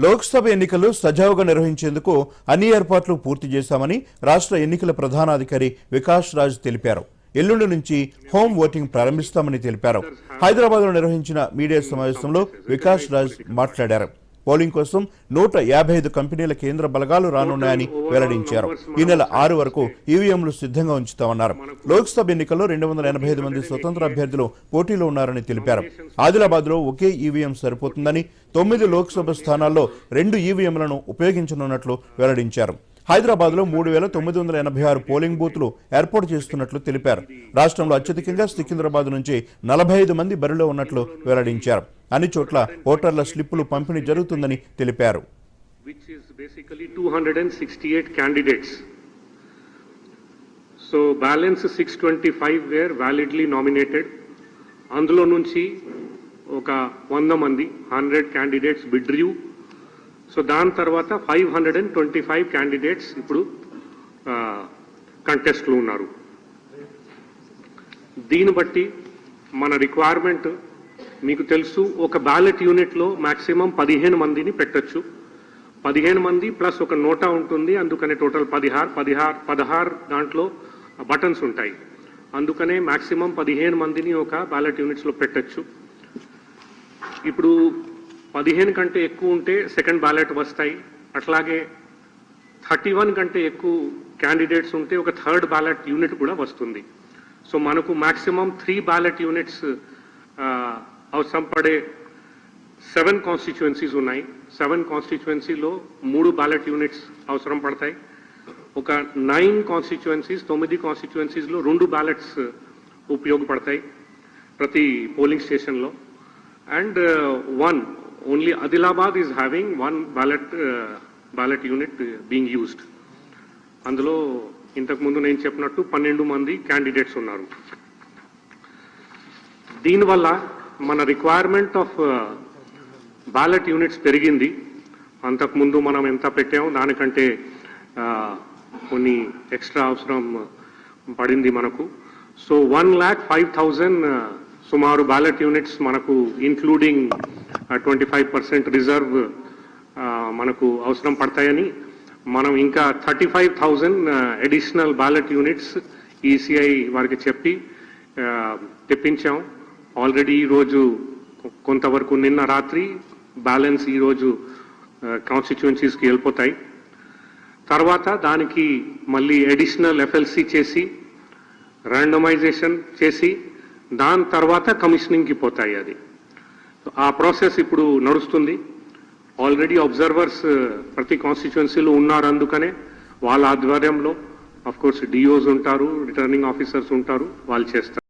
లోక్సభ ఎన్నికలు సజావుగా నిర్వహించేందుకు అన్ని ఏర్పాట్లు పూర్తి చేశామని రాష్ట్ర ఎన్నికల ప్రధానాధికారి వికాస్ రాజ్ తెలిపారు. ఎల్లుండి నుంచి హోం ఓటింగ్ ప్రారంభిస్తామని తెలిపారు. హైదరాబాద్లో నిర్వహించిన మీడియా సమావేశంలో వికాస్ రాజ్ మాట్లాడారు. పోలింగ్ కోసం నూట యాభై ఐదు కంపెనీల కేంద్ర బలగాలు రానున్నాయని వెల్లడించారు. ఈ నెల ఆరు వరకు ఈవీఎంలు సిద్ధంగా ఉంచుతామన్నారు. లోక్సభ ఎన్నికల్లో రెండు వందల ఎనభై ఐదు మంది స్వతంత్ర అభ్యర్థులు పోటీలో ఉన్నారని తెలిపారు. ఆదిలాబాద్లో ఒకే ఈవీఎం సరిపోతుందని తొమ్మిది లోక్సభ స్థానాల్లో రెండు ఈవీఎంలను ఉపయోగించనున్నట్లు వెల్లడించారు. హైదరాబాద్లో మూడు వేల తొమ్మిది వందల ఎనభై ఆరు పోలింగ్ బూత్లు ఏర్పాటు చేస్తున్నట్లు తెలిపారు. రాష్ట్రంలో అత్యధికంగా సికింద్రాబాద్ నుంచి నలభై ఐదు మంది బరిలో ఉన్నట్లు వెల్లడించారు. అన్ని చోట్ల ఓటర్ల స్లిప్పులు పంపిణీ జరుగుతుందని తెలిపారు. Which is basically 268 candidates. So balance 625 అందులో నుంచి ఒక వంద మంది హండ్రెడ్ క్యాండిడేట్స్ బిడ్రియూ సో దాని తర్వాత five hundred and twenty five candidates ఇప్పుడు కంటెస్ట్లో ఉన్నారు. దీన్ని బట్టి మన రిక్వైర్మెంట్ మీకు తెలుసు ఒక బ్యాలెట్ యూనిట్లో మ్యాక్సిమం పదిహేను మందిని పెట్టొచ్చు. పదిహేను మంది ప్లస్ ఒక నోటా ఉంటుంది అందుకనే టోటల్ పదిహారు పదిహారు పదహారు దాంట్లో బటన్స్ ఉంటాయి. అందుకనే మ్యాక్సిమం పదిహేను మందిని ఒక బ్యాలెట్ యూనిట్స్లో పెట్టొచ్చు. ఇప్పుడు పదిహేను కంటే ఎక్కువ ఉంటే సెకండ్ బ్యాలెట్ వస్తాయి. అట్లాగే థర్టీ వన్ కంటే ఎక్కువ క్యాండిడేట్స్ ఉంటే ఒక థర్డ్ బ్యాలెట్ యూనిట్ కూడా వస్తుంది. సో మనకు మ్యాక్సిమం త్రీ బ్యాలెట్ యూనిట్స్ అవసరం పడే సెవెన్ కాన్స్టిట్యుయెన్సీస్ ఉన్నాయి. సెవెన్ కాన్స్టిట్యుయెన్సీలో మూడు బ్యాలెట్ యూనిట్స్ అవసరం పడతాయి. ఒక నైన్ కాన్స్టిట్యుయెన్సీస్ తొమ్మిది కాన్స్టిట్యుయెన్సీస్లో రెండు బ్యాలెట్స్ ఉపయోగపడతాయి ప్రతి పోలింగ్ స్టేషన్లో. And one only is having one one ballot ballot uh, unit being used అందులో ఇంతకుముందు నేను చెప్పినట్టు పన్నెండు మంది క్యాండిడేట్స్ ఉన్నారు. దీనివల్ల మన రిక్వైర్మెంట్ ఆఫ్ బ్యాలెట్ యూనిట్స్ పెరిగింది. అంతకుముందు మనం ఎంత పెట్టామో దానికంటే uh, కొన్ని ఎక్స్ట్రా అవసరం పడింది మనకు. So one lakh five thousand సుమారు బ్యాలెట్ యూనిట్స్ మనకు including twenty five percent reserve మనకు అవసరం పడతాయని. మనం ఇంకా thirty five thousand additional ballot units ECI వారికి చెప్పి తెప్పించాం. ఆల్రెడీ ఈరోజు కొంతవరకు నిన్న రాత్రి బ్యాలెన్స్ ఈరోజు కాన్స్టిట్యుయెన్సీస్కి వెళ్ళిపోతాయి. తర్వాత దానికి మళ్ళీ అడిషనల్ ఎఫ్ఎల్సి చేసి ర్యాండమైజేషన్ చేసి దాని తర్వాత కమిషనింగ్కి పోతాయి అది. ఆ ప్రాసెస్ ఇప్పుడు నడుస్తుంది. ఆల్రెడీ అబ్జర్వర్స్ uh, ప్రతి కాన్స్టిట్యుయెన్సీలో ఉన్నారు అందుకనే వాళ్ళ ఆధ్వర్యంలో అఫ్ కోర్స్ డిఓస్ ఉంటారు రిటర్నింగ్ ఆఫీసర్స్ ఉంటారు వాళ్ళు చేస్తారు.